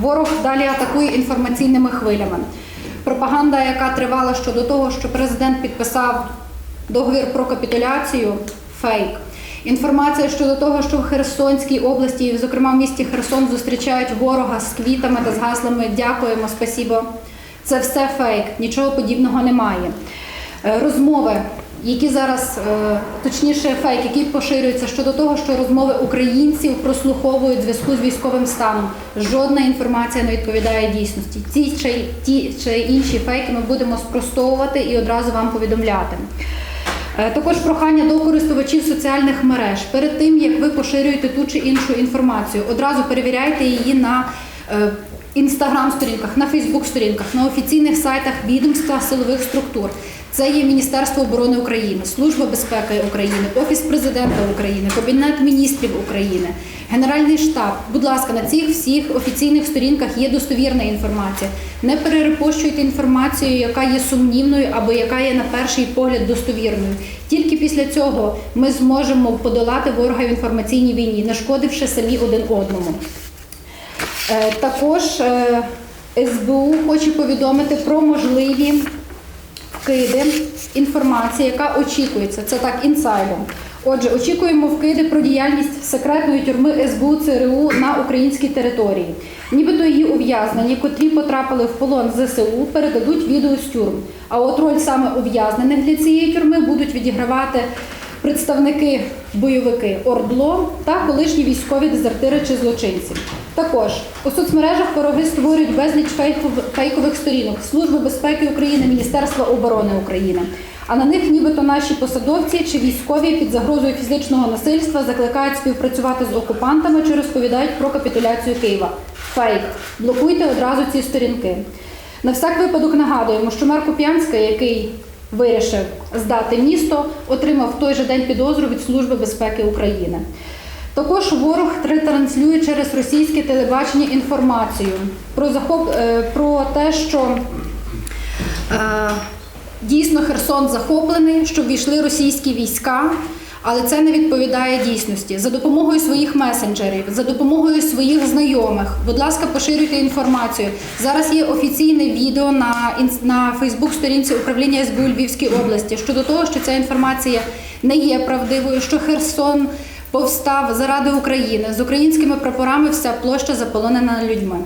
ворог далі атакує інформаційними хвилями. Пропаганда, яка тривала щодо того, що президент підписав договір про капітуляцію, фейк. Інформація щодо того, що в Херсонській області, зокрема в місті Херсон, зустрічають ворога з квітами та з гаслами Дякуємо, спасібо. Це все фейк, нічого подібного немає. Е, Розмови, які зараз, е, точніше, фейк, які поширюються щодо того, що розмови українців прослуховують в зв'язку з військовим станом. Жодна інформація не відповідає дійсності. Ці чи ті чи інші фейки ми будемо спростовувати і одразу вам повідомляти. Е, Також прохання до користувачів соціальних мереж. Перед тим як ви поширюєте ту чи іншу інформацію, одразу перевіряйте її на інстаграм-сторінках, на Фейсбук-сторінках, на офіційних сайтах відомства силових структур. Це є Міністерство оборони України, Служба безпеки України, Офіс президента України, Кабінет міністрів України, Генеральний штаб. Будь ласка, на цих всіх офіційних сторінках є достовірна інформація. Не перерепощуйте інформацію, яка є сумнівною або яка є на перший погляд достовірною. Тільки після цього ми зможемо подолати ворога в інформаційній війні, не шкодивши самі один одному. Е, Також е, СБУ хоче повідомити про можливі вкиди інформації, яка очікується. Це так інсайдом. Отже, очікуємо вкиди про діяльність секретної тюрми СБУ ЦРУ на українській території. Нібито її ув'язнені, котрі потрапили в полон ЗСУ, передадуть відео з тюрм. А от роль саме ув'язнених для цієї тюрми будуть відігравати представники бойовики ОРДЛО та колишні військові дезертири чи злочинці. Також у соцмережах вороги створюють безліч фейков- фейкових сторінок Служби безпеки України, Міністерства оборони України. А на них нібито наші посадовці чи військові під загрозою фізичного насильства закликають співпрацювати з окупантами чи розповідають про капітуляцію Києва. Фейк. Блокуйте одразу ці сторінки. На всяк випадок нагадуємо, що мер Куп'янська, який вирішив здати місто, отримав той же день підозру від Служби безпеки України. Також ворог ретранслює через російське телебачення інформацію про захоп е, про те, що е, дійсно Херсон захоплений, що ввійшли російські війська. Але це не відповідає дійсності. За допомогою своїх месенджерів, за допомогою своїх знайомих, будь ласка, поширюйте інформацію. Зараз є офіційне відео на на Фейсбук-сторінці управління СБУ Львівської області щодо того, що ця інформація не є правдивою, що Херсон повстав заради України з українськими прапорами. Вся площа заполонена людьми.